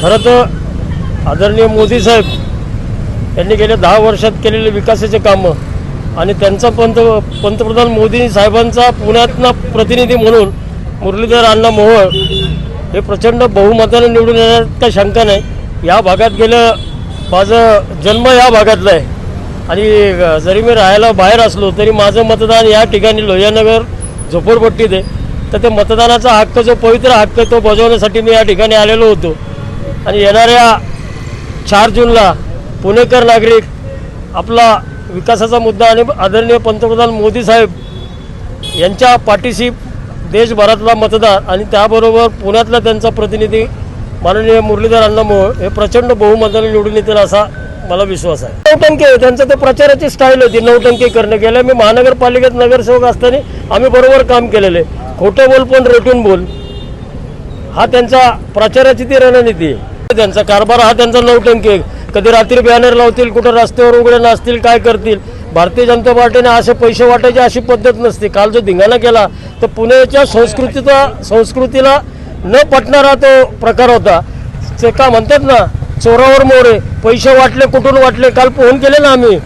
खरं तर आदरणीय मोदी साहेब यांनी गेल्या दहा वर्षात केलेले विकासाचे कामं आणि त्यांचा पंत पंतप्रधान मोदी साहेबांचा पुण्यातनं प्रतिनिधी म्हणून मुरलीधर अण्णा मोहोळ हे प्रचंड बहुमताने निवडून येण्यात काही शंका नाही. या भागात गेलं माझं जन्म या भागातला आहे. आणि जरी मी राहायला बाहेर असलो तरी माझं मतदान या ठिकाणी लोहियानगर झोपडपट्टीत आहे. तर ते मतदानाचा हक्क जो पवित्र हक्क तो बजावण्यासाठी मी या ठिकाणी आलेलो होतो. आणि येणाऱ्या चार जूनला पुणेकर नागरिक आपला विकासाचा मुद्दा आणि आदरणीय पंतप्रधान मोदी साहेब यांच्या पाठीशी देशभरातला मतदार आणि त्याबरोबर पुण्यातला त्यांचा प्रतिनिधी माननीय मुरलीधर अण्णामोळ हे प्रचंड बहुमताने निवडून येतील असा मला विश्वास आहे. नौटंकी त्यांचं ते प्रचाराची स्टाईल होती. नौटंकी करणं गेलं मी महानगरपालिकेत नगरसेवक असताना आम्ही बरोबर काम केलेलं आहे. खोटं बोल पण रेटून बोल. हा त्यांचा प्रचाराची ती रणनीती आहे. त्यांचा कारभार हा त्यांचा नौटंकी आहे. कधी रात्री बॅनर लावतील कुठं रस्त्यावर उघडे नसतील काय करतील? भारतीय जनता पार्टीने असे पैसे वाटायची अशी पद्धत नसते. काल जो धिंगाणा केला तर पुण्याच्या संस्कृतीचा संस्कृतीला न पटणारा तो प्रकार होता. ते का म्हणतात ना चोरावर मोरे पैसे वाटले कुठून वाटले? काल फोन केले ना आम्ही.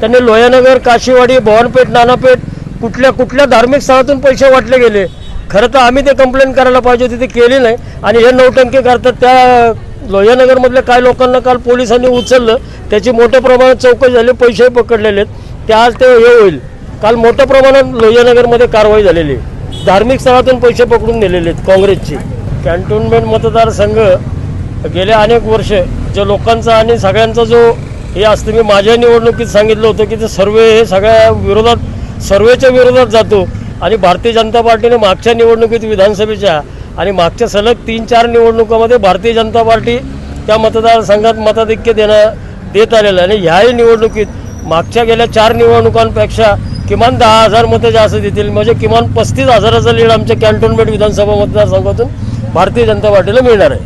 त्यांनी लोहानगर काशीवाडी भवनपेठ नानापेठ कुठल्या कुठल्या धार्मिक स्थळातून पैसे वाटले गेले. खरं तर आम्ही ते कंप्लेंट करायला पाहिजे होती ते केली नाही. आणि हे नौटंकी करतात त्या लोहियानगरमधल्या काही लोकांना काल पोलिसांनी उचललं. त्याची मोठ्या प्रमाणात चौकशी झाली पैसेही पकडलेले आहेत. ते आज ते हे होईल. काल मोठ्या प्रमाणात लोहियानगरमध्ये कारवाई झालेली आहे. धार्मिक स्थळातून पैसे पकडून नेलेले आहेत काँग्रेसची. कॅन्टोन्मेंट मतदारसंघ गेल्या अनेक वर्ष जो लोकांचा आणि सगळ्यांचा जो हे असतं. मी माझ्या निवडणुकीत सांगितलं होतं की ते सर्वे हे सगळ्या विरोधात सर्वेच्या विरोधात जातो. आणि भारतीय जनता पार्टीने मागच्या निवडणुकीत विधानसभेच्या आणि मागच्या सलग तीन चार निवडणुकामध्ये भारतीय जनता पार्टी त्या मतदारसंघात मताधिक्य देणं देत आलेलं आहे. आणि ह्याही निवडणुकीत मागच्या गेल्या चार निवडणुकांपेक्षा किमान दहा हजार मतं जास्त देतील. म्हणजे किमान पस्तीस हजाराचा लीड आमच्या कॅन्टोन्मेंट विधानसभा मतदारसंघातून भारतीय जनता पार्टीला मिळणार आहे.